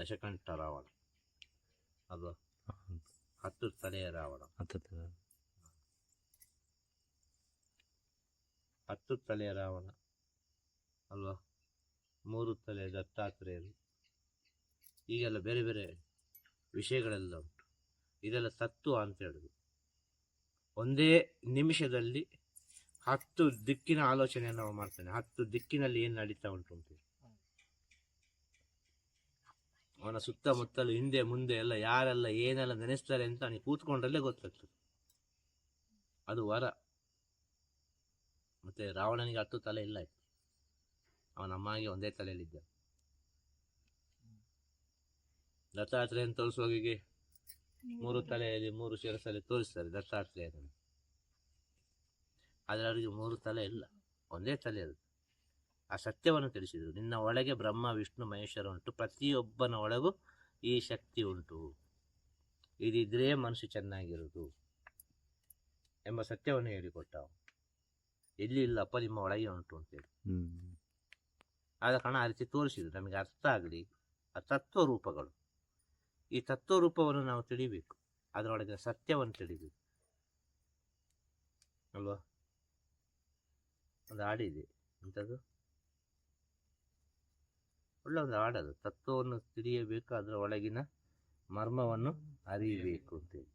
ದಶಕಂಠ ರಾವಣ ಅದು ಹತ್ತು ತಲೆಯ ರಾವಣ. ಹತ್ತತ್ರ ಹತ್ತು ತಲೆಯ ರಾವಣ. ಅಲ್ವಾ? ಮೂರು ತಲೆಯ ದತ್ತಾತ್ರೇಯರು. ಈಗೆಲ್ಲ ಬೇರೆ ಬೇರೆ ವಿಷಯಗಳೆಲ್ಲ ಉಂಟು. ಇದೆಲ್ಲ ತತ್ವ ಅಂತ ಹೇಳುದು. ಒಂದೇ ನಿಮಿಷದಲ್ಲಿ ಹತ್ತು ದಿಕ್ಕಿನ ಆಲೋಚನೆಯನ್ನು ನಾವು ಮಾಡ್ತಾನೆ. ಹತ್ತು ದಿಕ್ಕಿನಲ್ಲಿ ಏನು ನಡೀತಾ ಉಂಟು ಅಂತ ಅವನ ಸುತ್ತಮುತ್ತಲು ಹಿಂದೆ ಮುಂದೆ ಎಲ್ಲ ಯಾರೆಲ್ಲ ಏನೆಲ್ಲ ನೆನೆಸ್ತಾರೆ ಅಂತ ಅವನಿಗೆ ಕೂತ್ಕೊಂಡ್ರಲ್ಲೇ ಗೊತ್ತಾಗ್ತದೆ. ಅದು ವರ. ಮತ್ತೆ ರಾವಣನಿಗೆ ಹತ್ತು ತಲೆ ಇಲ್ಲ ಇತ್ತು ಅವನ ಅಮ್ಮಗೆ ಒಂದೇ ತಲೆಯಲ್ಲಿದ್ದ. ದತ್ತಾತ್ರೇಯನ ತೋರಿಸುವಾಗೆ ಮೂರು ತಲೆಯಲ್ಲಿ ಮೂರು ಶಿರಸಲ್ಲಿ ತೋರಿಸ್ತಾರೆ ದತ್ತಾತ್ರೇಯನ ಆದರೆ ಅವರಿಗೆ ಮೂರು ತಲೆ ಇಲ್ಲ. ಒಂದೇ ತಲೆ ಅದು. ಆ ಸತ್ಯವನ್ನು ತಿಳಿಸಿದರು. ನಿನ್ನ ಒಳಗೆ ಬ್ರಹ್ಮ ವಿಷ್ಣು ಮಹೇಶ್ವರ ಉಂಟು. ಪ್ರತಿಯೊಬ್ಬನ ಒಳಗೂ ಈ ಶಕ್ತಿ ಉಂಟು. ಇದಿದ್ರೆ ಮನಸ್ಸು ಚೆನ್ನಾಗಿರುವುದು ಎಂಬ ಸತ್ಯವನ್ನು ಹೇಳಿಕೊಟ್ಟ ಇಲ್ಲಿ ಎಲ್ಲಿ ಇಲ್ಲಪ್ಪ ನಿಮ್ಮ ಒಳಗೆ ಉಂಟು ಅಂತೇಳಿ. ಆದ ಕಾರಣ ಆ ರೀತಿ ತೋರಿಸಿದ್ರು. ನಮಗೆ ಅರ್ಥ ಆಗಲಿ. ಆ ತತ್ವ ರೂಪಗಳು ಈ ತತ್ವ ರೂಪವನ್ನು ನಾವು ತಿಳಿಬೇಕು. ಅದರೊಳಗಿನ ಸತ್ಯವನ್ನು ತಿಳಿಬೇಕು. ಅಲ್ವಾ? ಒಂದು ಹಾಡಿದೆ. ಎಂಥದ್ದು ಒಳ್ಳೆ ಒಂದು ಹಾಡದು. ತತ್ವವನ್ನು ತಿಳಿಯಬೇಕು ಅದರ ಒಳಗಿನ ಮರ್ಮವನ್ನು ಅರಿಯಬೇಕು ಅಂತೇಳಿ.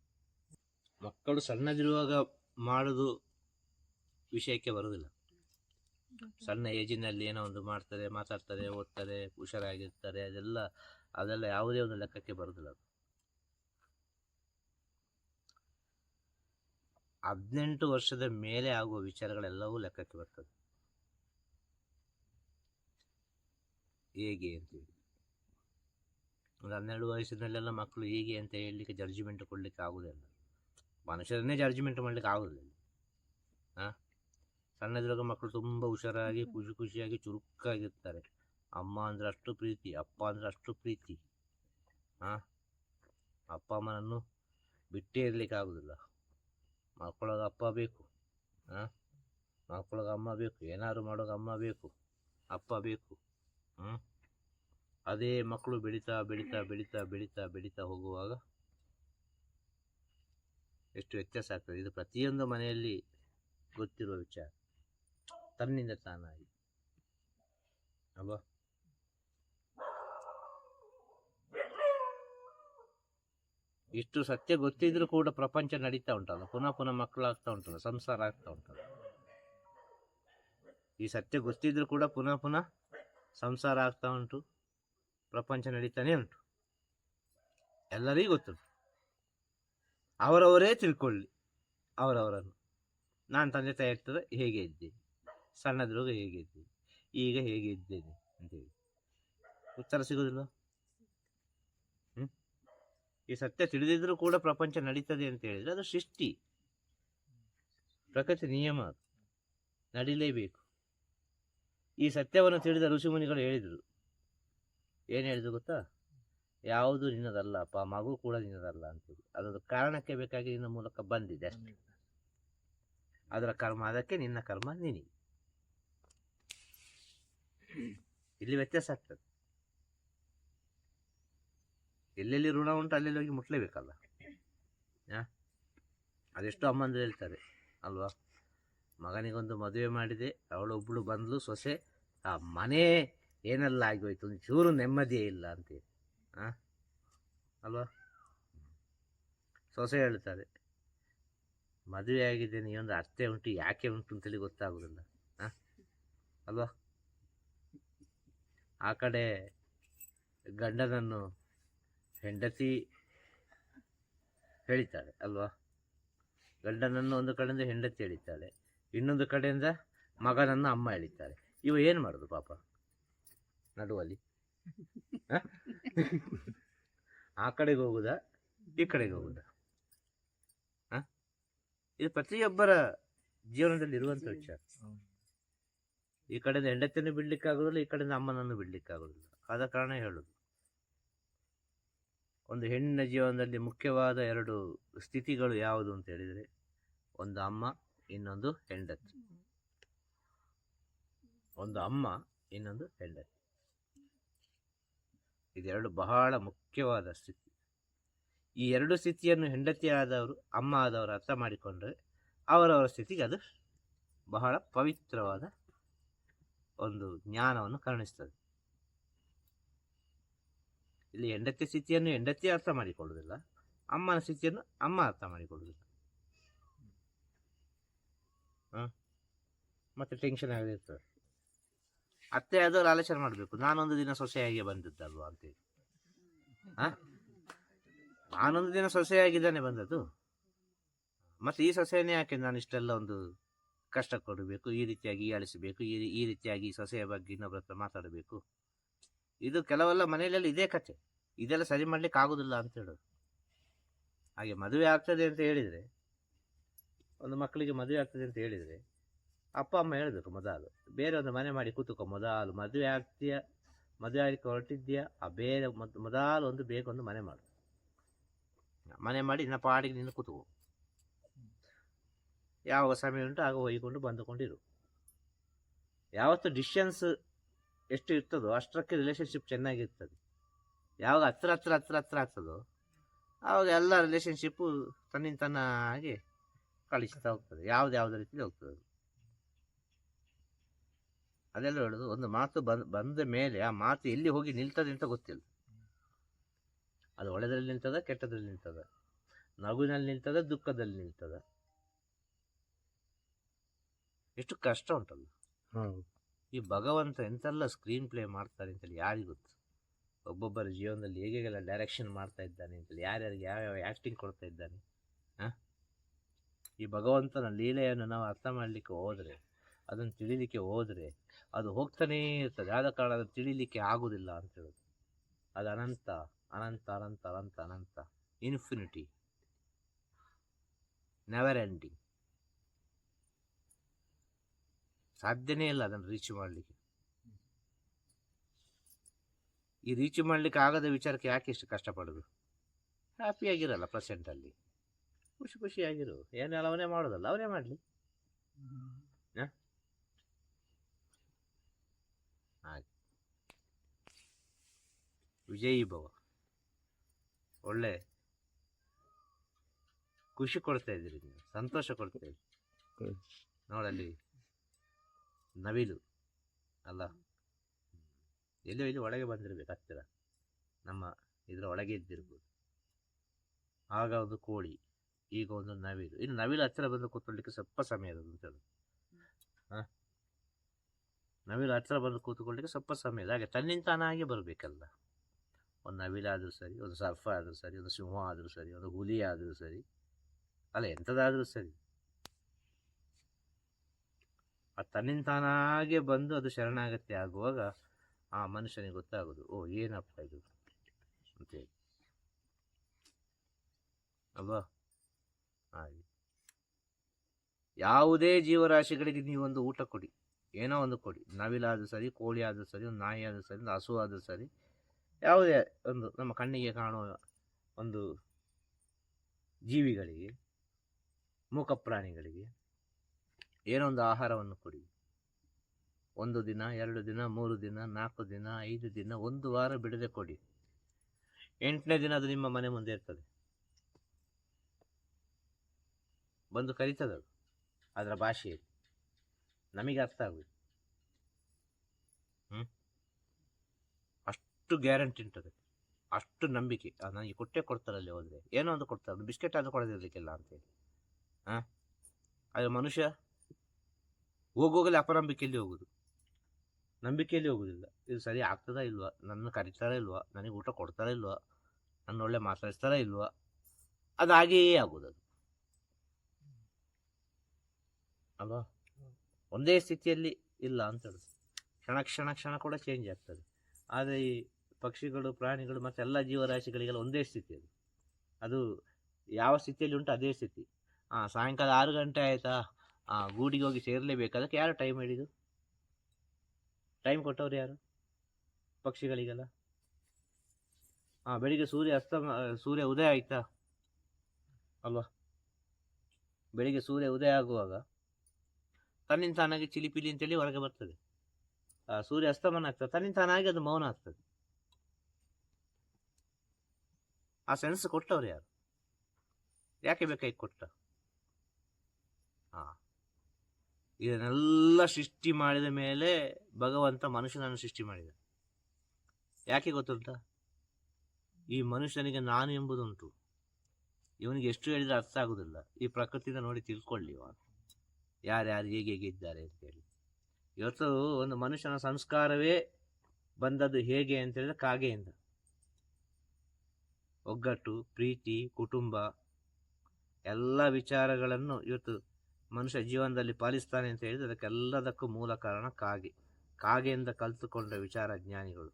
ಮಕ್ಕಳು ಸಣ್ಣದಿರುವಾಗ ಮಾಡೋದು ವಿಷಯಕ್ಕೆ ಬರುವುದಿಲ್ಲ ಸಣ್ಣ ಏಜಿನಲ್ಲಿ ಏನೋ ಒಂದು ಮಾಡ್ತಾರೆ, ಮಾತಾಡ್ತಾರೆ, ಓದ್ತಾರೆ, ಹುಷಾರಾಗಿರ್ತಾರೆ, ಅದೆಲ್ಲ ಅದೆಲ್ಲ ಯಾವುದೇ ಒಂದು ಲೆಕ್ಕಕ್ಕೆ ಬರುವುದಿಲ್ಲ ಅದು. ಹದಿನೆಂಟು ವರ್ಷದ ಮೇಲೆ ಆಗುವ ವಿಚಾರಗಳೆಲ್ಲವೂ ಲೆಕ್ಕಕ್ಕೆ ಬರ್ತದೆ. ಹೇಗೆ ಅಂತೇಳಿ ಒಂದು ಹನ್ನೆರಡು ವಯಸ್ಸಿನಲ್ಲೆಲ್ಲ ಮಕ್ಕಳು ಹೀಗೆ ಅಂತ ಹೇಳಲಿಕ್ಕೆ ಜಡ್ಜ್ಮೆಂಟ್ ಕೊಡಲಿಕ್ಕೆ ಆಗೋದಿಲ್ಲ. ಮನುಷ್ಯರನ್ನೇ ಜಡ್ಜ್ಮೆಂಟ್ ಮಾಡಲಿಕ್ಕೆ ಆಗೋದಿಲ್ಲ. ಹಾಂ ಸಣ್ಣದ್ರಾಗ ಮಕ್ಕಳು ತುಂಬ ಹುಷಾರಾಗಿ, ಖುಷಿ ಖುಷಿಯಾಗಿ ಚುರುಕಾಗಿರ್ತಾರೆ. ಅಮ್ಮ ಅಂದ್ರೆ ಅಷ್ಟು ಪ್ರೀತಿ, ಅಪ್ಪ ಅಂದ್ರೆ ಅಷ್ಟು ಪ್ರೀತಿ. ಹಾಂ ಅಪ್ಪ, ಅಮ್ಮನನ್ನು ಬಿಟ್ಟೇ ಇರಲಿಕ್ಕೆ ಆಗೋದಿಲ್ಲ. ಮಕ್ಕಳಾಗ ಅಪ್ಪ ಬೇಕು. ಹಾಂ ಮಕ್ಕಳಾಗ ಅಮ್ಮ ಬೇಕು. ಏನಾದ್ರು ಮಾಡೋಕೆ ಅಮ್ಮ ಬೇಕು. ಅಪ್ಪ ಬೇಕು. ಅದೇ ಮಕ್ಕಳು ಬೆಳೀತಾ ಬೆಳೀತಾ ಬೆಳೀತಾ ಬೆಳೀತಾ ಬೆಳೀತಾ ಹೋಗುವಾಗ ಎಷ್ಟು ವ್ಯತ್ಯಾಸ ಆಗ್ತದೆ. ಇದು ಪ್ರತಿಯೊಂದು ಮನೆಯಲ್ಲಿ ಗೊತ್ತಿರುವ ವಿಚಾರ. ತನ್ನಿಂದ ತಾನಾಗಿ. ಅಲ್ವಾ? ಇಷ್ಟು ಸತ್ಯ ಗೊತ್ತಿದ್ರೂ ಕೂಡ ಪ್ರಪಂಚ ನಡೀತಾ ಉಂಟಲ್ಲ. ಪುನಃ ಪುನಃ ಮಕ್ಕಳಾಗ್ತಾ ಉಂಟಲ್ಲ, ಸಂಸಾರ ಆಗ್ತಾ ಉಂಟಲ್ಲ. ಈ ಸತ್ಯ ಗೊತ್ತಿದ್ರೂ ಕೂಡ ಪುನಃ ಪುನಃ ಸಂಸಾರ ಆಗ್ತಾ ಉಂಟು, ಪ್ರಪಂಚ ನಡೀತಾನೆ ಉಂಟು. ಎಲ್ಲರಿಗೂ ಗೊತ್ತುಂಟು. ಅವರವರೇ ತಿಳ್ಕೊಳ್ಳಿ, ಅವರವರನ್ನು. ನಾನು ತಂದೆ ತಾಯಿ ಇರ್ತದೆ ಹೇಗೆ ಇದ್ದೆ ಸಣ್ಣದ್ರೋಗ ಹೇಗೆ ಇದ್ದೆ ಈಗ ಹೇಗೆ ಇದ್ದೇನೆ? ಅಂತೇಳಿ ಉತ್ತರ ಸಿಗೋದಿಲ್ಲ ಈ ಸತ್ಯ ತಿಳಿದಿದ್ರೂ ಕೂಡ ಪ್ರಪಂಚ ನಡೀತದೆ ಅಂತ ಹೇಳಿದ್ರೆ ಅದು ಸೃಷ್ಟಿ. ಪ್ರಕೃತಿ ನಿಯಮ ಅದು. ನಡಿಲೇಬೇಕು. ಈ ಸತ್ಯವನ್ನು ತಿಳಿದ ಋಷಿಮುನಿಗಳು ಹೇಳಿದರು. ಏನು ಹೇಳಿದ್ರು ಗೊತ್ತಾ? ಯಾವುದು ನಿನ್ನದಲ್ಲ, ಅಪ್ಪ, ಮಗು ಕೂಡ ನಿನ್ನದಲ್ಲ ಅಂತೇಳಿ ಅದರ ಕಾರಣಕ್ಕೆ ಬೇಕಾಗಿ ನಿನ್ನ ಮೂಲಕ ಬಂದಿದೆ ಅಷ್ಟೇ. ಅದರ ಕರ್ಮ, ಅದಕ್ಕೆ ನಿನ್ನ ಕರ್ಮ ನಿನಗೆ. ಇಲ್ಲಿ ವ್ಯತ್ಯಾಸ ಆಗ್ತದೆ. ಎಲ್ಲೆಲ್ಲಿ ಋಣ ಉಂಟು ಅಲ್ಲೆಲ್ಲಿ ಹೋಗಿ ಮುಟ್ಲೇಬೇಕಲ್ಲ? ಅದೆಷ್ಟು ಅಮ್ಮಂದ್ರು ಹೇಳ್ತಾರೆ, ಅಲ್ವಾ? ಮಗನಿಗೊಂದು ಮದುವೆ ಮಾಡಿದೆ ಅವಳೊಬ್ಬಳು ಬಂದಳು ಸೊಸೆ. ಆ ಮನೆ ಏನೆಲ್ಲ ಆಗೋಯ್ತು? ಒಂದು ಚೂರು ನೆಮ್ಮದಿಯೇ ಇಲ್ಲ ಅಂತೇಳಿ ಹಾಂ ಅಲ್ವಾ? ಸೊಸೆ ಹೇಳ್ತಾರೆ, ಮದುವೆ ಆಗಿದೆ ಒಂದು ಅರ್ಥ ಉಂಟು, ಯಾಕೆ ಉಂಟು ಅಂತೇಳಿ ಗೊತ್ತಾಗೋದಿಲ್ಲ ಹಾಂ ಅಲ್ವಾ? ಆ ಕಡೆ ಗಂಡನನ್ನು ಹೆಂಡತಿ ಹೇಳಿದ್ದಾಳೆ ಅಲ್ವಾ? ಗಂಡನನ್ನು ಒಂದು ಕಡೆಯಿಂದ ಹೆಂಡತಿ ಹೇಳಿದ್ದಾಳೆ ಇನ್ನೊಂದು ಕಡೆಯಿಂದ ಮಗನನ್ನು ಅಮ್ಮ ಎಳಿತಾರೆ. ಇವ ಏನು ಮಾಡೋದು ಪಾಪ? ನಡುವಲ್ಲಿ. ಆ? ಕಡೆಗೆ ಹೋಗುದಾ? ಈ ಕಡೆಗೆ ಹೋಗುದಾ? ಆ? ಇದು ಪ್ರತಿಯೊಬ್ಬರ ಜೀವನದಲ್ಲಿ ಇರುವಂತ ವಿಚಾರ. ಈ ಕಡೆಯಿಂದ ಹೆಂಡತಿಯನ್ನು ಬಿಡ್ಲಿಕ್ಕೆ ಆಗೋದಿಲ್ಲ ಈ ಕಡೆಯಿಂದ ಅಮ್ಮನನ್ನು ಬಿಡ್ಲಿಕ್ಕೆ ಆಗೋದಿಲ್ಲ ಆದ ಕಾರಣ ಹೇಳುದು. ಒಂದು ಹೆಣ್ಣಿನ ಜೀವನದಲ್ಲಿ ಮುಖ್ಯವಾದ ಎರಡು ಸ್ಥಿತಿಗಳು ಯಾವುದು ಅಂತ ಹೇಳಿದರೆ ಒಂದು ಅಮ್ಮ ಇನ್ನೊಂದು ಹೆಂಡತಿ. ಒಂದು ಅಮ್ಮ, ಇನ್ನೊಂದು ಹೆಂಡತಿ. ಇದೆರಡು ಬಹಳ ಮುಖ್ಯವಾದ ಸ್ಥಿತಿ. ಈ ಎರಡು ಸ್ಥಿತಿಯನ್ನು ಹೆಂಡತಿಯಾದವರು ಅಮ್ಮ ಆದವರು ಅರ್ಥ ಮಾಡಿಕೊಂಡ್ರೆ ಅವರವರ ಸ್ಥಿತಿಗೆ ಅದು ಬಹಳ ಪವಿತ್ರವಾದ ಒಂದು ಜ್ಞಾನವನ್ನು ಕರುಣಿಸ್ತದೆ. ಇಲ್ಲಿ ಹೆಂಡತಿ ಸ್ಥಿತಿಯನ್ನು ಹೆಂಡತಿ ಅರ್ಥ ಮಾಡಿಕೊಳ್ಳುವುದಿಲ್ಲ, ಅಮ್ಮನ ಸ್ಥಿತಿಯನ್ನು ಅಮ್ಮ ಅರ್ಥ ಮಾಡಿಕೊಳ್ಳುವುದಿಲ್ಲ? ಮತ್ತೆ ಟೆನ್ಷನ್ ಆಗಿರ್ತದೆ ಅತ್ತೆ ಆದವ್ರು ಆಲೋಚನೆ ಮಾಡಬೇಕು. ನಾನೊಂದು ದಿನ ಸೊಸೆಯಾಗಿ ಬಂದದ್ದಲ್ವಾ ಅಂತೇಳಿ ಹಾಂ? ನಾನೊಂದು ದಿನ ಸೊಸೆಯಾಗಿದ್ದಾನೆ ಬಂದದ್ದು. ಮತ್ತೆ ಈ ಸೊಸೆಯನ್ನೇ ಯಾಕೆ ನಾನು ಇಷ್ಟೆಲ್ಲ ಒಂದು ಕಷ್ಟ ಕೊಡಬೇಕು, ಈ ರೀತಿಯಾಗಿ ಅಳಿಸಬೇಕು ಈ ಈ ರೀತಿಯಾಗಿ ಸೊಸೆಯ ಬಗ್ಗೆ ಇನ್ನೊಬ್ಬರ ಹತ್ರ ಮಾತಾಡಬೇಕು. ಇದು ಕೆಲವೆಲ್ಲ ಮನೆಯಲ್ಲೆಲ್ಲ ಇದೇ ಕಥೆ. ಇದೆಲ್ಲ ಸರಿ ಮಾಡ್ಲಿಕ್ಕೆ ಆಗೋದಿಲ್ಲ ಅಂತ ಹೇಳೋದು. ಹಾಗೆ ಮದುವೆ ಆಗ್ತದೆ ಅಂತ ಹೇಳಿದರೆ ಒಂದು ಮಕ್ಕಳಿಗೆ ಮದುವೆ ಆಗ್ತದೆ ಅಂತ ಹೇಳಿದರೆ, ಅಪ್ಪ, ಅಮ್ಮ ಹೇಳಬೇಕು ಮೊದಲು. ಬೇರೆ ಒಂದು ಮನೆ ಮಾಡಿ ಕೂತ್ಕೊ ಮೊದಲು. ಮದುವೆ ಆಗ್ತೀಯ? ಮದುವೆ ಆಗಲಿಕ್ಕೆ ಹೊರಟಿದ್ಯಾ ಆ ಬೇರೆ ಮೊದ್, ಮೊದಲು ಒಂದು ಬೇಕೊಂದು ಮನೆ ಮಾಡು. ಮನೆ ಮಾಡಿ ನಿನ್ನ ಪಾಡಿಗೆ ನಿನ್ನ ಕೂತ್ಕೋ. ಯಾವಾಗ ಸಮಯ ಉಂಟು, ಆಗ ಹೋಗಿಕೊಂಡು ಬಂದುಕೊಂಡಿರು. ಯಾವತ್ತು ಡಿಸ್ಟೆನ್ಸ್ ಎಷ್ಟು ಇರ್ತದೋ ಅಷ್ಟಕ್ಕೆ ರಿಲೇಷನ್ಶಿಪ್ ಚೆನ್ನಾಗಿರ್ತದೆ. ಯಾವಾಗ ಹತ್ರ ಹತ್ರ ಹತ್ರ ಹತ್ರ ಆಗ್ತದೋ ಆವಾಗ ಎಲ್ಲ ರಿಲೇಷನ್ಶಿಪ್ಪು ತನ್ನಿಂದ ತನ್ನಾಗಿ ಕಳಿಸ್ತಾ ಹೋಗ್ತದೆ ಯಾವ್ದು ಯಾವುದೇ ರೀತಿಯಲ್ಲಿ ಹೋಗ್ತದೆ ಅದು. ಅದೆಲ್ಲ ಹೇಳೋದು ಒಂದು ಮಾತು ಬಂದ ಬಂದ ಮೇಲೆ ಆ ಮಾತು ಎಲ್ಲಿ ಹೋಗಿ ನಿಲ್ತದೆ ಅಂತ ಗೊತ್ತಿಲ್ಲ. ಅದು ಒಳ್ಳೆದ್ರಲ್ಲಿ ನಿಲ್ತದ ಕೆಟ್ಟದ್ರಲ್ಲಿ ನಿಲ್ತದ. ನಗುವಿನಲ್ಲಿ ನಿಲ್ತದ ದುಃಖದಲ್ಲಿ ನಿಲ್ತದ. ಎಷ್ಟು ಕಷ್ಟ ಉಂಟಲ್ಲ. ಈ ಭಗವಂತ ಎಂತೆಲ್ಲ ಸ್ಕ್ರೀನ್ ಪ್ಲೇ ಮಾಡ್ತಾರೆ ಅಂತೇಳಿ ಯಾರಿಗೂ ಗೊತ್ತು. ಒಬ್ಬೊಬ್ಬರ ಜೀವನದಲ್ಲಿ ಹೇಗೆಲ್ಲ ಡೈರೆಕ್ಷನ್ ಮಾಡ್ತಾ ಇದ್ದಾನೆ ಅಂತೇಳಿ ಯಾರ್ಯಾರಿಗೆ ಯಾವ್ಯಾವ ಆ್ಯಕ್ಟಿಂಗ್ ಕೊಡ್ತಾ ಇದ್ದಾನೆ ಆ? ಈ ಭಗವಂತನ ಲೀಲೆಯನ್ನು ನಾವು ಅರ್ಥ ಮಾಡಲಿಕ್ಕೆ ಹೋದರೆ, ಅದನ್ನು ತಿಳಿಲಿಕ್ಕೆ ಹೋದರೆ, ಅದು ಹೋಗ್ತಾನೇ ಇರ್ತದೆ. ಆದ ಕಾರಣ ಅದು ತಿಳಿಲಿಕ್ಕೆ ಆಗುವುದಿಲ್ಲ ಅಂತ ಹೇಳೋದು. ಅದು ಅನಂತ ಅನಂತ ಅನಂತ ಅನಂತ ಅನಂತ ಇನ್ಫಿನಿಟಿ ನೆವರ್ ಎಂಡಿಂಗ್ ಸಾಧ್ಯನೇ ಇಲ್ಲ ಅದನ್ನು ರೀಚ್ ಮಾಡಲಿಕ್ಕೆ. ಈ ರೀಚ್ ಮಾಡಲಿಕ್ಕೆ ಆಗದ ವಿಚಾರಕ್ಕೆ ಯಾಕೆ ಇಷ್ಟು ಕಷ್ಟಪಡೋದು? ಹ್ಯಾಪಿಯಾಗಿರಲ್ಲ ಪ್ರೆಸೆಂಟಲ್ಲಿ ಖುಷಿ ಖುಷಿಯಾಗಿರು ಏನೆಲ್ಲ ಅವನೇ ಮಾಡೋದಲ್ಲ ಅವನೇ ಮಾಡಲಿ. ಹಾಗೆ. ವಿಜಯಿ ಭವ. ಒಳ್ಳೆ. ಖುಷಿ ಕೊಡ್ತಾ ಇದ್ದೀರಿ ನೀವು ಸಂತೋಷ ಕೊಡ್ತಾ ಇದ್ದೀರಿ. ನೋಡಲ್ಲಿ ನವಿಲು ಅಲ್ಲ. ಎಲ್ಲೋ ಇಲ್ಲಿ ಒಳಗೆ ಬಂದಿರ್ಬೇಕು ಹತ್ತಿರ ನಮ್ಮ ಇದರ ಒಳಗೆ ಇದ್ದಿರ್ಬೋದು. ಆಗ ಒಂದು ಕೋಳಿ. ಈಗ ಒಂದು ನವಿಲು ಇನ್ನು ನವಿಲು ಹತ್ತಿರ ಬಂದು ಕೂತ್ಕೊಳ್ಳಿಕ್ಕೆ ಸ್ವಲ್ಪ ಸಮಯ ಅದು ಅಂತ ಹೇಳುದು. ಹ? ನವಿಲು ಹತ್ತಿರ ಬಂದು ಕೂತ್ಕೊಳ್ಳಿಕ್ಕೆ ಸ್ವಲ್ಪ ಸಮಯ ಇದೆ. ಹಾಗೆ ತನ್ನಿಂದ ತಾನಾಗೆ ಬರಬೇಕಲ್ಲ. ಒಂದು ನವಿಲಾದರೂ ಸರಿ ಒಂದು ಸರ್ಫ ಆದರೂ ಸರಿ ಒಂದು ಸಿಂಹ ಆದರೂ ಸರಿ ಒಂದು ಹುಲಿ ಆದರೂ ಸರಿ. ಅಲ್ಲ ಎಂಥದ್ದಾದರೂ ಸರಿ. ಅದು ತನ್ನಿಂದ ತಾನಾಗೆ ಬಂದು ಅದು ಶರಣಾಗತಿ ಆಗುವಾಗ ಆ ಮನುಷ್ಯನಿಗೆ ಗೊತ್ತಾಗೋದು ಓ ಏನಪ್ಪ ಇದು? ಅಂತೇಳಿ ಅಲ್ವಾ? ಹಾಗೆ ಯಾವುದೇ ಜೀವರಾಶಿಗಳಿಗೆ ನೀವೊಂದು ಊಟ ಕೊಡಿ. ಏನೋ ಒಂದು ಕೊಡಿ. ನವಿಲಾದರೂ ಸರಿ, ಕೋಳಿ ಆದರೂ ಸರಿ, ಒಂದು ನಾಯಿ ಆದರೂ ಸರಿ, ಒಂದು ಹಸು ಆದರೂ ಸರಿ, ಯಾವುದೇ ಒಂದು ನಮ್ಮ ಕಣ್ಣಿಗೆ ಕಾಣುವ ಒಂದು ಜೀವಿಗಳಿಗೆ, ಮೂಕ ಪ್ರಾಣಿಗಳಿಗೆ ಏನೋ ಒಂದು ಆಹಾರವನ್ನು ಕೊಡಿ. ಒಂದು ದಿನ, ಎರಡು ದಿನ, ಮೂರು ದಿನ, ನಾಲ್ಕು ದಿನ, ಐದು ದಿನ, ಒಂದು ವಾರ ಬಿಡದೆ ಕೊಡಿ. ಎಂಟನೇ ದಿನ ಅದು ನಿಮ್ಮ ಮನೆ ಮುಂದೆ ಇರ್ತದೆ. ಬಂದು ಕರೀತದೆ ಅದು ಅದರ ಭಾಷೆಯಲ್ಲಿ. ನಮಗೆ ಅರ್ಥ ಆಗುದು ಅಷ್ಟು ಗ್ಯಾರಂಟಿ ಉಂಟದೆ ಅಷ್ಟು ನಂಬಿಕೆ. ನನಗೆ ಕೊಟ್ಟೆ ಕೊಡ್ತಾರಲ್ಲಿ ಹೋದರೆ. ಏನೋ ಒಂದು ಕೊಡ್ತಾರೆ. ಅದು ಬಿಸ್ಕೆಟ್ ಆದರೂ ಅಂತ ಅಂತೇಳಿ ಹಾಂ ಆದರೆ ಮನುಷ್ಯ ಹೋಗೋಗಲಿ ಅಪನಂಬಿಕೆಯಲ್ಲಿ ಹೋಗೋದು. ನಂಬಿಕೆಯಲ್ಲಿ ಹೋಗೋದಿಲ್ಲ. ಇದು ಸರಿ ಆಗ್ತದಾ ಇಲ್ವಾ? ನನ್ನ ಕರಿತಾರ ಇಲ್ವಾ? ನನಗೆ ಊಟ ಕೊಡ್ತಾರಾ ಇಲ್ವಾ? ನನ್ನ ಒಳ್ಳೆ ಮಾತಾಡಿಸ್ತಾರಾ ಇಲ್ವಾ? ಅದು ಹಾಗೆಯೇ ಆಗೋದು ಅದು ಅಲ್ವಾ? ಒಂದೇ ಸ್ಥಿತಿಯಲ್ಲಿ ಇಲ್ಲ ಅಂತ ಕ್ಷಣ ಕ್ಷಣ ಕ್ಷಣ ಕೂಡ ಚೇಂಜ್ ಆಗ್ತದೆ. ಆದರೆ ಈ ಪಕ್ಷಿಗಳು, ಪ್ರಾಣಿಗಳು ಮತ್ತು ಎಲ್ಲ ಜೀವರಾಶಿಗಳಿಗೆಲ್ಲ ಒಂದೇ ಸ್ಥಿತಿ ಅದು. ಅದು ಯಾವ ಸ್ಥಿತಿಯಲ್ಲಿ ಉಂಟು ಅದೇ ಸ್ಥಿತಿ. ಹಾಂ ಸಾಯಂಕಾಲ ಆರು ಗಂಟೆ ಆಯಿತಾ? ಹಾಂ ಗೂಡಿಗೆ ಹೋಗಿ ಸೇರಲೇಬೇಕು. ಅದಕ್ಕೆ ಯಾರು ಟೈಮ್ ಹೇಳಿದ್ದು ಟೈಮ್ ಕೊಟ್ಟವ್ರು ಯಾರು? ಪಕ್ಷಿಗಳಿಗೆಲ್ಲ? ಹಾಂ ಬೆಳಿಗ್ಗೆ ಸೂರ್ಯ ಅಸ್ತ ಸೂರ್ಯ ಉದಯ ಆಯ್ತಾ? ಅಲ್ವಾ? ಬೆಳಿಗ್ಗೆ ಸೂರ್ಯ ಉದಯ ಆಗುವಾಗ ತನ್ನಿಂದ ತಾನಾಗಿ ಚಿಲಿಪಿಲಿ ಅಂತೇಳಿ ಹೊರಗೆ ಬರ್ತದೆ. ಆ ಸೂರ್ಯ ಅಸ್ತಮನ ಆಗ್ತದೆ. ತನ್ನಿಂದ ತಾನಾಗಿ ಅದು ಮೌನ ಆಗ್ತದೆ. ಆ ಸೆನ್ಸ್ ಕೊಟ್ಟವ್ರು ಯಾರು? ಯಾಕೆ ಬೇಕಾಗಿ ಕೊಟ್ಟ? ಹಾ ಇದನ್ನೆಲ್ಲ ಸೃಷ್ಟಿ ಮಾಡಿದ ಮೇಲೆ ಭಗವಂತ ಮನುಷ್ಯನನ್ನು ಸೃಷ್ಟಿ ಮಾಡಿದ. ಯಾಕೆ ಗೊತ್ತುಂಟ? ಈ ಮನುಷ್ಯನಿಗೆ ನಾನು ಎಂಬುದುಂಟು. ಇವನಿಗೆ ಎಷ್ಟು ಹೇಳಿದ್ರೆ ಅರ್ಥ ಆಗುದಿಲ್ಲ. ಈ ಪ್ರಕೃತಿಯಿಂದ ನೋಡಿ ತಿಳ್ಕೊಳ್ಳಿ ಯಾರ್ಯಾರು ಹೇಗೆ ಹೇಗೆ ಇದ್ದಾರೆ ಅಂತೇಳಿ ಇವತ್ತು ಒಂದು ಮನುಷ್ಯನ ಸಂಸ್ಕಾರವೇ ಬಂದದ್ದು ಹೇಗೆ ಅಂತ ಹೇಳಿದ್ರೆ ಕಾಗೆಯಿಂದ. ಒಗ್ಗಟ್ಟು, ಪ್ರೀತಿ, ಕುಟುಂಬ, ಎಲ್ಲ ವಿಚಾರಗಳನ್ನು ಇವತ್ತು ಮನುಷ್ಯ ಜೀವನದಲ್ಲಿ ಪಾಲಿಸ್ತಾನೆ ಅಂತ ಹೇಳಿದ್ರೆ ಅದಕ್ಕೆಲ್ಲದಕ್ಕೂ ಮೂಲ ಕಾರಣ ಕಾಗೆ. ಕಾಗೆಯಿಂದ ಕಲಿತುಕೊಂಡ ವಿಚಾರ ಜ್ಞಾನಿಗಳು,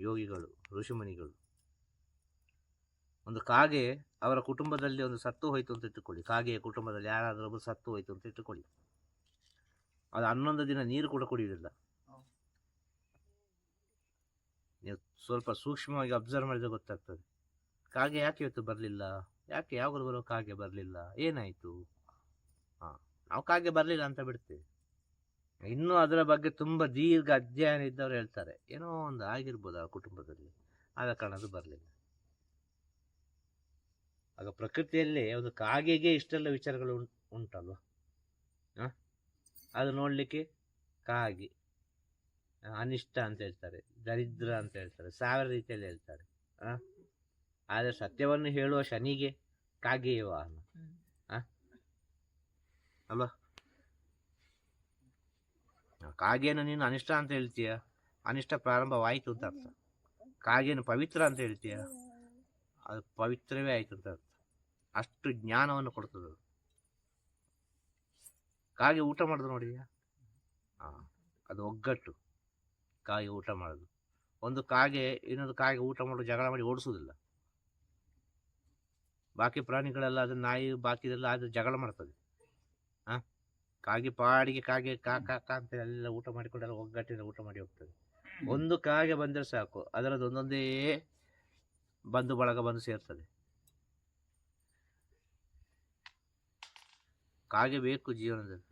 ಯೋಗಿಗಳು, ಋಷಿಮುನಿಗಳು. ಒಂದು ಕಾಗೆ ಅವರ ಕುಟುಂಬದಲ್ಲಿ ಒಂದು ಸತ್ತು ಹೋಯಿತು ಅಂತ ಇಟ್ಟುಕೊಳ್ಳಿ. ಕಾಗೆಯ ಕುಟುಂಬದಲ್ಲಿ ಯಾರಾದರೂ ಒಬ್ಬರು ಸತ್ತು ಹೋಯ್ತು ಅಂತ ಇಟ್ಟುಕೊಳ್ಳಿ. ಅದು ಹನ್ನೊಂದು ದಿನ ನೀರು ಕೂಡ ಕುಡಿಯುವುದಿಲ್ಲ. ನೀವು ಸ್ವಲ್ಪ ಸೂಕ್ಷ್ಮವಾಗಿ ಅಬ್ಸರ್ವ್ ಮಾಡಿದ್ರೆ ಗೊತ್ತಾಗ್ತದೆ. ಕಾಗೆ ಯಾಕೆ ಇವತ್ತು ಬರಲಿಲ್ಲ? ಯಾಕೆ ಯಾವಾಗಲೂ ಬರೋ ಕಾಗೆ ಬರಲಿಲ್ಲ? ಏನಾಯಿತು? ಹಾಂ, ನಾವು ಕಾಗೆ ಬರಲಿಲ್ಲ ಅಂತ ಬಿಡ್ತೇವೆ. ಇನ್ನೂ ಅದರ ಬಗ್ಗೆ ತುಂಬ ದೀರ್ಘ ಅಧ್ಯಯನ ಇದ್ದವರು ಹೇಳ್ತಾರೆ. ಏನೋ ಒಂದು ಆಗಿರ್ಬೋದು ಆ ಕುಟುಂಬದಲ್ಲಿ. ಆದ ಕಾರಣ ಅದು ಬರಲಿಲ್ಲ. ಆಗ ಪ್ರಕೃತಿಯಲ್ಲಿ ಒಂದು ಕಾಗೆಗೆ ಇಷ್ಟೆಲ್ಲ ವಿಚಾರಗಳು ಉಂಟು ಉಂಟಲ್ವ? ಅದು ನೋಡಲಿಕ್ಕೆ ಕಾಗೆ, ಅನಿಷ್ಟ ಅಂತ ಹೇಳ್ತಾರೆ, ದರಿದ್ರ ಅಂತ ಹೇಳ್ತಾರೆ, ಸಾವಿರ ರೀತಿಯಲ್ಲಿ ಹೇಳ್ತಾರೆ? ಆದರೆ ಸತ್ಯವನ್ನು ಹೇಳುವ ಶನಿಗೆ ಕಾಗೆ ವಾಹನ? ಅಲ್ವಾ ಕಾಗೆಯನ್ನು ನೀನು ಅನಿಷ್ಟ ಅಂತ ಹೇಳ್ತೀಯ ಅನಿಷ್ಟ ಪ್ರಾರಂಭವಾಯಿತು ಅಂತ ಅರ್ಥ ಕಾಗೆಯನ್ನು ಪವಿತ್ರ ಅಂತ ಹೇಳ್ತೀಯ ಅದು ಪವಿತ್ರವೇ ಆಯಿತು ಅಂತ ಅರ್ಥ ಅಷ್ಟು ಜ್ಞಾನವನ್ನು ಕೊಡ್ತದೆ. ಕಾಗೆ ಊಟ ಮಾಡೋದು ನೋಡಿದ್ಯಾ ಹಾಂ ಅದು ಒಗ್ಗಟ್ಟು. ಕಾಗೆ ಊಟ ಮಾಡೋದು. ಒಂದು ಕಾಗೆ ಇನ್ನೊಂದು ಕಾಗೆ ಊಟ ಮಾಡೋದು ಜಗಳ ಮಾಡಿ ಓಡಿಸೋದಿಲ್ಲ ಬಾಕಿ ಪ್ರಾಣಿಗಳೆಲ್ಲ ಅದು ನಾಯಿ ಬಾಕಿದೆಲ್ಲ ಅದು ಜಗಳ ಮಾಡ್ತದೆ. ಹಾಂ ಕಾಗೆ ಪಾಡಿಗೆ ಕಾಗೆ ಕಾ ಕಾ ಕಾ ಅಂತ ಎಲ್ಲ ಊಟ ಮಾಡಿಕೊಂಡೆಲ್ಲ ಒಗ್ಗಟ್ಟಿನ ಊಟ ಮಾಡಿ ಹೋಗ್ತದೆ. ಒಂದು ಕಾಗೆ ಬಂದರೆ ಸಾಕು. ಅದರದ್ದು ಒಂದೊಂದೇ ಬಂಧು ಬಳಗ ಬಂದು ಸೇರ್ತದೆ. ಕಾಗೆ ಬೇಕು ಜೀವನದಲ್ಲಿ.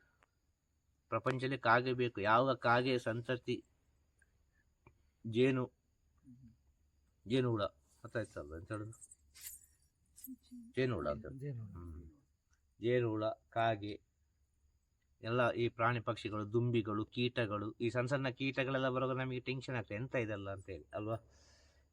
ಪ್ರಪಂಚದಲ್ಲಿ ಕಾಗೆ ಬೇಕು. ಯಾವ ಕಾಗೆ ಸಂತತಿ? ಜೇನು. ಜೇನು ಹುಳ. ಗೊತ್ತಾಯ್ತಲ್ಲ ಅಂತ ಹೇಳುದು? ಜೇನು ಹುಳ ಅಂತ. ಜೇನು ಹುಳ. ಕಾಗೆ ಎಲ್ಲ ಈ ಪ್ರಾಣಿ ಪಕ್ಷಿಗಳು ದುಂಬಿಗಳು ಕೀಟಗಳು ಈ ಸಣ್ಣ ಸಣ್ಣ ಕೀಟಗಳೆಲ್ಲ ಬರುವಾಗ ನಮಗೆ ಟೆನ್ಷನ್ ಆಗ್ತದೆ. ಎಂತ ಇದೆಲ್ಲ ಅಂತ ಹೇಳಿ ಅಲ್ವಾ?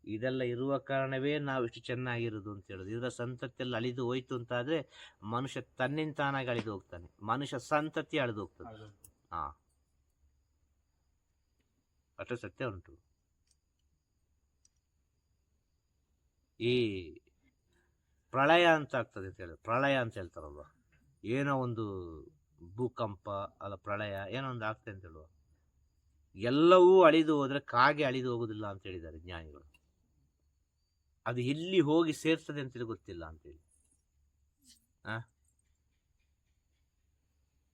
ಇದೆಲ್ಲ ಇರುವ ಕಾರಣವೇ ನಾವು ಇಷ್ಟು ಚೆನ್ನಾಗಿರೋದು ಅಂತ ಹೇಳೋದು. ಇದರ ಸಂತತಿಯಲ್ಲಿ ಅಳಿದು ಹೋಯ್ತು ಅಂತಾದರೆ ಮನುಷ್ಯ ತನ್ನಿಂದ ತಾನಾಗಿ ಅಳಿದು ಹೋಗ್ತಾನೆ. ಮನುಷ್ಯ ಸಂತತಿ ಅಳಿದು ಹೋಗ್ತದೆ. ಹಾಂ ಅಷ್ಟು ಸತ್ಯ ಉಂಟು. ಈ ಪ್ರಳಯ ಅಂತ ಆಗ್ತದೆ ಅಂತ ಹೇಳಿ ಪ್ರಳಯ ಅಂತ ಹೇಳ್ತಾರಲ್ವ? ಏನೋ ಒಂದು ಭೂಕಂಪ ಅಲ್ಲ ಪ್ರಳಯ ಏನೋ ಒಂದು ಆಗ್ತದೆ ಅಂತ ಹೇಳುವ. ಎಲ್ಲವೂ ಅಳಿದು ಹೋದ್ರೆ ಕಾಗೆ ಅಳಿದು ಹೋಗೋದಿಲ್ಲ ಅಂತ ಹೇಳಿದ್ದಾರೆ ಜ್ಞಾನಿಗಳು. ಅದು ಎಲ್ಲಿ ಹೋಗಿ ಸೇರ್ತದೆ ಅಂತೇಳಿ ಗೊತ್ತಿಲ್ಲ ಅಂತೇಳಿ. ಆ?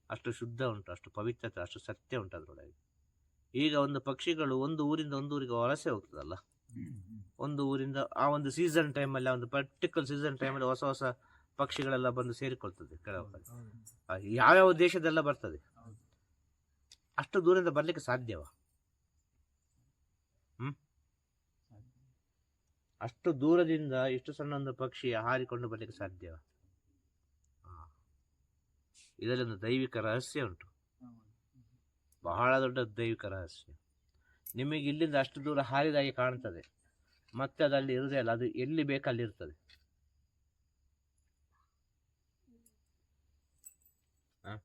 ಅಷ್ಟು ಶುದ್ಧ ಉಂಟು ಅಷ್ಟು ಪವಿತ್ರತೆ ಅಷ್ಟು ಸತ್ಯ ಉಂಟು ಅದರೊಳಗೆ. ಈಗ ಒಂದು ಪಕ್ಷಿಗಳು ಒಂದು ಊರಿಂದ ಒಂದು ಊರಿಗೆ ವಲಸೆ ಹೋಗ್ತದಲ್ಲ? ಒಂದು ಊರಿಂದ ಆ ಒಂದು ಸೀಸನ್ ಟೈಮಲ್ಲಿ ಆ ಒಂದು ಪರ್ಟಿಕ್ಯುಲರ್ ಸೀಸನ್ ಟೈಮಲ್ಲಿ ಹೊಸ ಹೊಸ ಪಕ್ಷಿಗಳೆಲ್ಲ ಬಂದು ಸೇರಿಕೊಳ್ತದೆ ಕೆಲವು ಯಾವ್ಯಾವ ದೇಶದೆಲ್ಲ ಬರ್ತದೆ? ಅಷ್ಟು ದೂರದಿಂದ ಬರ್ಲಿಕ್ಕೆ ಸಾಧ್ಯವಾ? ಹ್ಮ್? ಅಷ್ಟು ದೂರದಿಂದ ಇಷ್ಟು ಸಣ್ಣ ಒಂದು ಪಕ್ಷಿ ಹಾರಿಕೊಂಡು ಬರಲಿಕ್ಕೆ ಸಾಧ್ಯವಾ. ಇದರಲ್ಲಿ ಒಂದು ದೈವಿಕ ರಹಸ್ಯ ಉಂಟು. ಬಹಳ ದೊಡ್ಡ ದೈವಿಕ ರಹಸ್ಯ. ನಿಮಗೆ ಇಲ್ಲಿಂದ ಅಷ್ಟು ದೂರ ಹಾರಿದಾಗಿ ಕಾಣ್ತದೆ. ಮತ್ತೆ ಅದಲ್ಲಿ ಇರುವುದೇ ಅಲ್ಲ, ಅದು ಎಲ್ಲಿ ಬೇಕಲ್ಲಿ ಇರ್ತದೆ ಆ?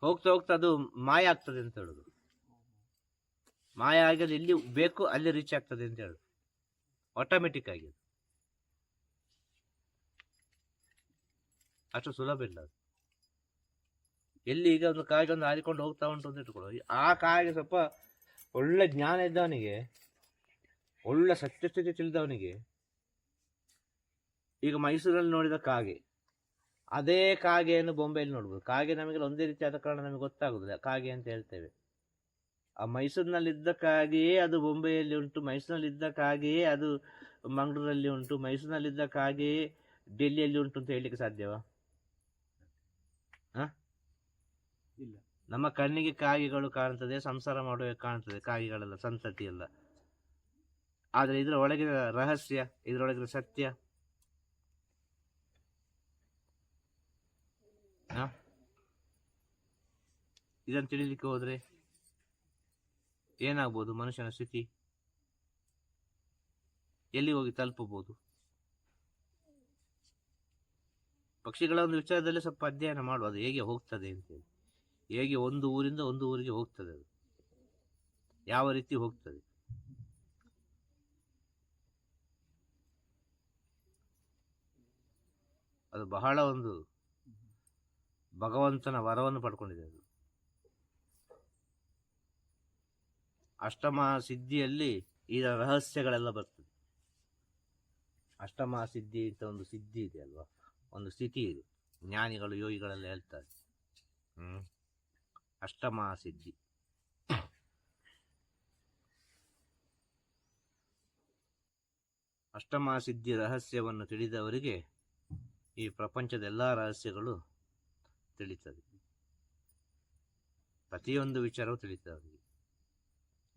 ಹೋಗ್ತಾ ಹೋಗ್ತಾ ಅದು ಮಾಯ ಆಗ್ತದೆ ಅಂತ ಹೇಳುದು. ಮಾಯ ಆಗಿ ಇಲ್ಲಿ ಬೇಕು ಅಲ್ಲಿ ರೀಚ್ ಆಗ್ತದೆ ಅಂತ ಹೇಳುದು ಆಟೋಮೆಟಿಕ್ ಆಗಿ. ಅಷ್ಟು ಸುಲಭ ಇಲ್ಲ ಅದು. ಎಲ್ಲಿ ಈಗ ಒಂದು ಕಾಗೆ ಒಂದು ಹಾರಿಕೊಂಡು ಹೋಗ್ತಾ ಉಂಟು ಅಂತ ಇಟ್ಕೊಳ್ಳೋ. ಆ ಕಾಗೆ ಸ್ವಲ್ಪ ಒಳ್ಳೆ ಜ್ಞಾನ ಇದ್ದವನಿಗೆ, ಒಳ್ಳೆ ಸತ್ಯಸ್ಥಿತಿ ತಿಳಿದವನಿಗೆ, ಈಗ ಮೈಸೂರಲ್ಲಿ ನೋಡಿದ ಕಾಗೆ, ಅದೇ ಕಾಗೆಯನ್ನು ಬೊಂಬೆಯಲ್ಲಿ ನೋಡ್ಬೋದು. ಕಾಗೆ ನಮಗೆ ಒಂದೇ ರೀತಿ ಆದ ಕಾರಣ ನಮಗೆ ಗೊತ್ತಾಗುದಿಲ್ಲ. ಕಾಗೆ ಅಂತ ಹೇಳ್ತೇವೆ. ಆ ಮೈಸೂರಿನಲ್ಲಿದ್ದಕ್ಕಾಗಿಯೇ ಅದು ಬೊಂಬೆಯಲ್ಲಿ ಉಂಟು ಮೈಸೂರಿನಲ್ಲಿದ್ದಕ್ಕಾಗಿಯೇ ಅದು ಮಂಗಳೂರಲ್ಲಿ ಉಂಟು ಮೈಸೂರಿನಲ್ಲಿದ್ದಕ್ಕಾಗಿಯೇ ಡೆಲ್ಲಿಯಲ್ಲಿ ಉಂಟು ಅಂತ ಹೇಳಲಿಕ್ಕೆ ಸಾಧ್ಯವಾ ಹ? ಇಲ್ಲ. ನಮ್ಮ ಕಣ್ಣಿಗೆ ಕಾಗೆಗಳು ಕಾಣ್ತದೆ ಸಂಸಾರ ಮಾಡುವ ಕಾಣ್ತದೆ ಕಾಗೆಗಳೆಲ್ಲ ಸಂತತಿ ಎಲ್ಲ ಆದರೆ ಇದರ ಒಳಗಿನ ರಹಸ್ಯ ಇದರೊಳಗಿನ ಸತ್ಯ? ಇದನ್ನು ತಿಳಿಲಿಕ್ಕೆ ಹೋದ್ರೆ ಏನಾಗ್ಬೋದು ಮನುಷ್ಯನ ಸ್ಥಿತಿ? ಎಲ್ಲಿ ಹೋಗಿ ತಲುಪಬಹುದು? ಪಕ್ಷಿಗಳ ಒಂದು ವಿಚಾರದಲ್ಲಿ ಸ್ವಲ್ಪ ಅಧ್ಯಯನ ಮಾಡುವ, ಅದು ಹೇಗೆ ಹೋಗ್ತದೆ ಅಂತೇಳಿ. ಹೇಗೆ ಒಂದು ಊರಿಂದ ಒಂದು ಊರಿಗೆ ಹೋಗ್ತದೆ ಅದು? ಯಾವ ರೀತಿ ಹೋಗ್ತದೆ? ಅದು ಬಹಳ ಒಂದು ಭಗವಂತನ ವರವನ್ನು ಪಡ್ಕೊಂಡಿದೆ ಅದು. ಅಷ್ಟಮ ಸಿದ್ಧಿಯಲ್ಲಿ ಈ ರಹಸ್ಯಗಳೆಲ್ಲ ಬರ್ತದೆ. ಅಷ್ಟಮ ಸಿದ್ಧಿ ಅಂತ ಒಂದು ಸಿದ್ಧಿ ಇದೆ ಅಲ್ವಾ? ಒಂದು ಸ್ಥಿತಿ ಇದೆ. ಜ್ಞಾನಿಗಳು ಯೋಗಿಗಳೆಲ್ಲ ಹೇಳ್ತಾರೆ. ಅಷ್ಟಮ ಸಿದ್ಧಿ. ಅಷ್ಟಮ ಸಿದ್ಧಿ ರಹಸ್ಯವನ್ನು ತಿಳಿದವರಿಗೆ ಈ ಪ್ರಪಂಚದ ಎಲ್ಲ ರಹಸ್ಯಗಳು ತಿಳಿತದೆ ಪ್ರತಿಯೊಂದು ವಿಚಾರವೂ ತಿಳಿತದೆ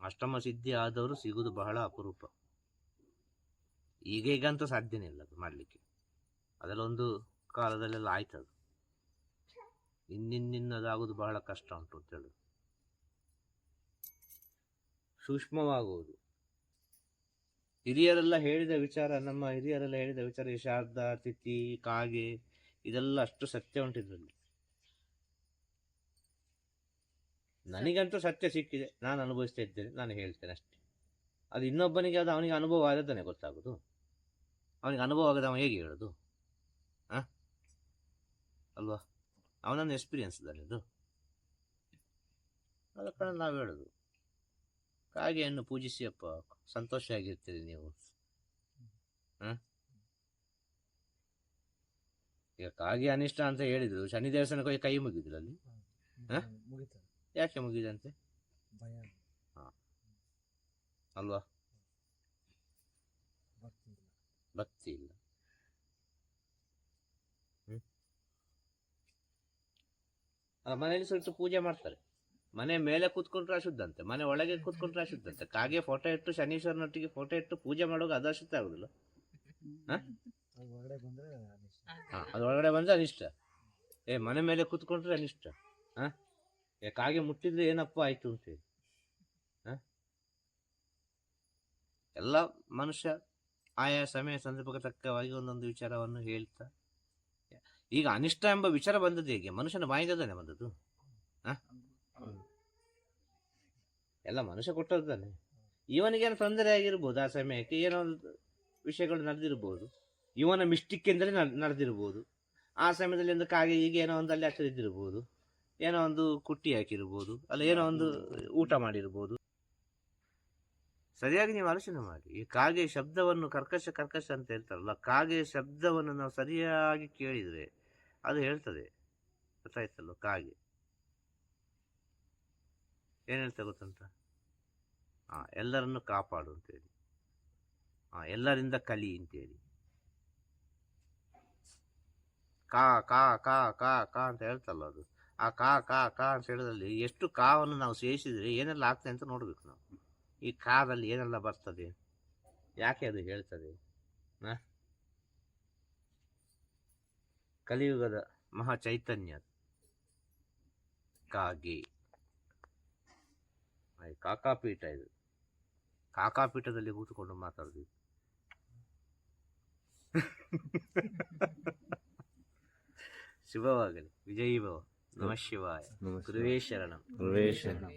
ಅಷ್ಟಮ ಸಿದ್ಧಿ ಆದವರು ಸಿಗುವುದು ಬಹಳ ಅಪರೂಪ. ಈಗೀಗಂತೂ ಸಾಧ್ಯನೇ ಇಲ್ಲ ಅದು ಮಾಡಲಿಕ್ಕೆ. ಅದೆಲ್ಲ ಒಂದು ಕಾಲದಲ್ಲೆಲ್ಲ ಆಯ್ತದು. ಇನ್ನಿನ್ನಿನ್ನದಾಗುವುದು ಬಹಳ ಕಷ್ಟ ಉಂಟು ಅಂತ ಹೇಳುದು. ಸೂಕ್ಷ್ಮವಾಗುವುದು. ಹಿರಿಯರೆಲ್ಲ ಹೇಳಿದ ವಿಚಾರ, ನಮ್ಮ ಹಿರಿಯರೆಲ್ಲ ಹೇಳಿದ ವಿಚಾರ ಈ ಶಾರದ ತಿಥಿ, ಕಾಗೆ, ಇದೆಲ್ಲ ಅಷ್ಟು ಸತ್ಯ ಉಂಟು ಇದರಲ್ಲಿ. ನನಗಂತೂ ಸತ್ಯ ಸಿಕ್ಕಿದೆ. ನಾನು ಅನುಭವಿಸ್ತಾ ಇದ್ದೇನೆ. ನಾನು ಹೇಳ್ತೇನೆ ಅಷ್ಟೇ. ಅದು ಇನ್ನೊಬ್ಬನಿಗೆ ಅದು ಅವನಿಗೆ ಅನುಭವ ಆದದ್ದನ್ನೇ ಗೊತ್ತಾಗೋದು. ಅವನಿಗೆ ಅನುಭವ ಆಗದ ಅವನು ಹೇಗೆ ಹೇಳೋದು? ಹಾಂ ಅಲ್ವಾ? ಅವನನ್ನು ಎಕ್ಸ್ಪೀರಿಯನ್ಸ್ ಅದು. ಅದ ಕಾರಣ ನಾವು ಹೇಳೋದು. ಕಾಗೆಯನ್ನು ಪೂಜಿಸಿ ಅಪ್ಪ ಸಂತೋಷ ಆಗಿರ್ತೀರಿ ನೀವು. ಹಾಂ ಈಗ ಕಾಗೆ ಅನಿಷ್ಟ ಅಂತ ಹೇಳಿದ್ರು. ಶನಿ ದೇವಸ್ಥಾನಕ್ಕೆ ಹೋಗಿ ಕೈ ಮುಗಿದ್ರು ಅಲ್ಲಿ ಹ? ಯಾಕೆ ಮುಗಿದಂತೆ? ಭಯ. ಅಲ್ವಾ? ಭಕ್ತಿ ಇಲ್ಲ. ಭಕ್ತಿ ಇಲ್ಲ? ಮನೆಯಲ್ಲಿ ಸ್ವಲ್ಪ ಪೂಜೆ ಮಾಡ್ತಾರೆ. ಮನೆ ಮೇಲೆ ಕೂತ್ಕೊಂಡ್ರೆ ಅಶುದ್ಧ ಅಂತೆ ಮನೆ ಒಳಗೆ ಕೂತ್ಕೊಂಡ್ರೆ ಅಶುದ್ಧ ಅಂತೆ ಕಾಗೆ ಫೋಟೋ ಇಟ್ಟು ಶನೀಶ್ವರನೊಟ್ಟಿಗೆ ಫೋಟೋ ಇಟ್ಟು ಪೂಜೆ ಮಾಡುವಾಗ ಅದು ಅಶುದ್ಧ ಆಗುದಿಲ್ಲ? ಅದು ಒಳಗಡೆ ಬಂದ್ರೆ ಅನಿಷ್ಟ. ಏ ಮನೆ ಮೇಲೆ ಕೂತ್ಕೊಂಡ್ರೆ ಅನಿಷ್ಟ. ಹಾ? ಏ, ಕಾಗೆ ಮುಟ್ಟಿದ್ರೆ ಏನಪ್ಪ ಆಯ್ತು ಅಂತೇಳಿ ಎಲ್ಲ ಮನುಷ್ಯ ಆಯಾ ಸಮಯ ಸಂದರ್ಭಕ್ಕೆ ತಕ್ಕವಾಗಿ ಒಂದೊಂದು ವಿಚಾರವನ್ನು ಹೇಳ್ತಾ, ಈಗ ಅನಿಷ್ಟ ಎಂಬ ವಿಚಾರ ಬಂದದ್ದು ಹೇಗೆ? ಮನುಷ್ಯನ ಬಾಯಿದಾನೆ ಬಂದದ್ದು? ಎಲ್ಲ ಮನುಷ್ಯ ಕೊಟ್ಟದ್ದಾನೆ ಇವನಿಗೇನು ತೊಂದರೆ ಆಗಿರ್ಬೋದು ಆ ಸಮಯಕ್ಕೆ, ಏನೋ ಒಂದು ವಿಷಯಗಳು ನಡೆದಿರ್ಬೋದು. ಇವನ ಮಿಸ್ಟಿಕ್ ಎಂದರೆ ನಡೆದಿರ್ಬೋದು. ಆ ಸಮಯದಲ್ಲಿ ಒಂದು ಕಾಗೆ ಈಗ ಏನೋ ಒಂದು ಅಲ್ಲಿ ಹತ್ತಿರದಿರ್ಬೋದು ಏನೋ ಒಂದು ಕುಟ್ಟಿ ಹಾಕಿರ್ಬೋದು, ಅಲ್ಲ ಏನೋ ಒಂದು ಊಟ ಮಾಡಿರ್ಬೋದು. ಸರಿಯಾಗಿ ನೀವು ಆಲೋಚನೆ ಮಾಡಿ. ಈ ಕಾಗೆ ಶಬ್ದವನ್ನು ಕರ್ಕಶ ಕರ್ಕಶ ಅಂತ ಹೇಳ್ತಾರಲ್ಲ, ಕಾಗೆ ಶಬ್ದವನ್ನು ನಾವು ಸರಿಯಾಗಿ ಕೇಳಿದರೆ ಅದು ಹೇಳ್ತದೆ. ಗೊತ್ತಾಯ್ತಲ್ಲ ಕಾಗೆ? ಏನು ಹೇಳ್ತಾ ಗೊತ್ತಂತ ಹಾಂ ಎಲ್ಲರನ್ನು ಕಾಪಾಡು ಅಂತೇಳಿ. ಹಾಂ ಎಲ್ಲರಿಂದ ಕಲಿ ಅಂತೇಳಿ. ಕಾ ಕಾ ಕಾ ಕಾ ಕಾ ಅಂತ ಹೇಳ್ತಲ್ಲ ಅದು. ಆ ಕಾ ಕಾ ಕಾ ಅಂತ ಹೇಳಿದಲ್ಲಿ ಎಷ್ಟು ಕಾವನ್ನು ನಾವು ಸೇರಿಸಿದ್ರೆ ಏನೆಲ್ಲ ಆಗ್ತದೆ ಅಂತ ನೋಡಬೇಕು ನಾವು. ಈ ಕಾದಲ್ಲಿ ಏನೆಲ್ಲ ಬರ್ತದೆ? ಯಾಕೆ ಅದು ಹೇಳ್ತದೆ? ಹಾಂ? ಕಲಿಯುಗದ ಮಹಾ ಚೈತನ್ಯ. ಕಾಗೆ. ಆಯ್ ಕಾಕಾಪೀಠ ಇದು. ಕಾಕಾಪೀಠದಲ್ಲಿ ಕೂತ್ಕೊಂಡು ಮಾತಾಡುದು ಇದು. ಶುಭವಾಗಲಿ ವಿಜಯೀ ಭವ నమ శివాయ గురువే శరణం. శరణం.